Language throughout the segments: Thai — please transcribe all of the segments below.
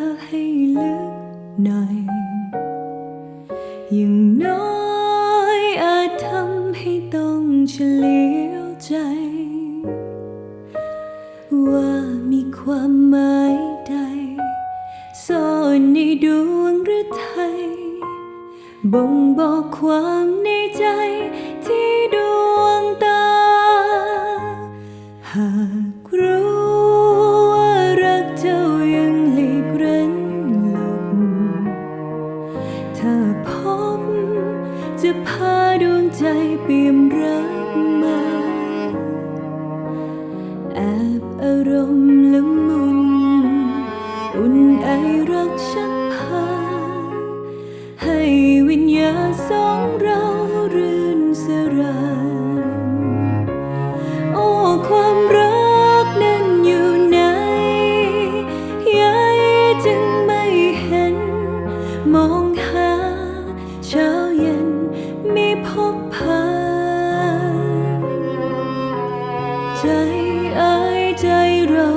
อให้ลึกหน่อยอย่างน้อยอาจทำให้ต้องเฉลียวใจ ว่ามีความหมายใดซ่อนในดวงหรือไทยบ่งบอกความในใจ จะพาดวงใจเปี่ยมรักมาแอบอารมณ์ละมุนอุ่นไอรักชักพา ให้วิญญาณสองเรารื่นสรานโอ้ความรักนั้นอยู่ไหนยายจึงไม่เห็นมองหา ใจอายใจเรา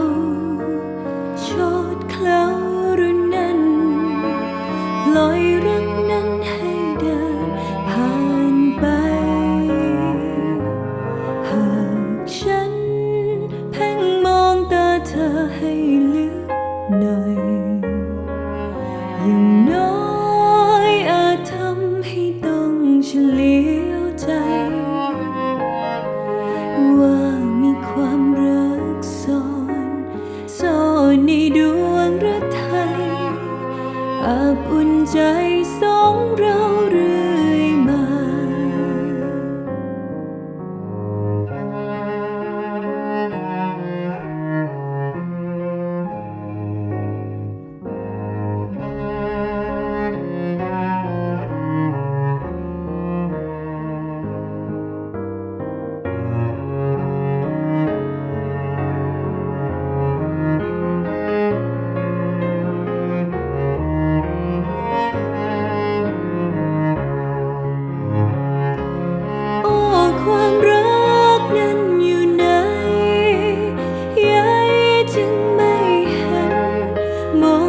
ในดวงฤทัยอาบอุ่นใจสองเรา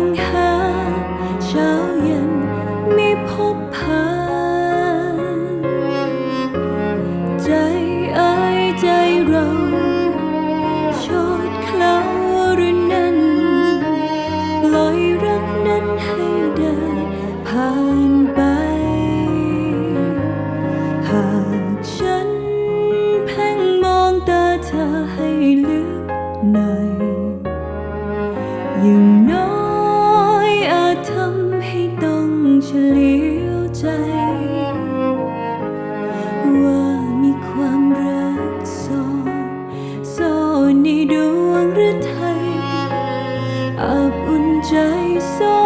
มอ วงฤทัยอาบอุ่นใจสอง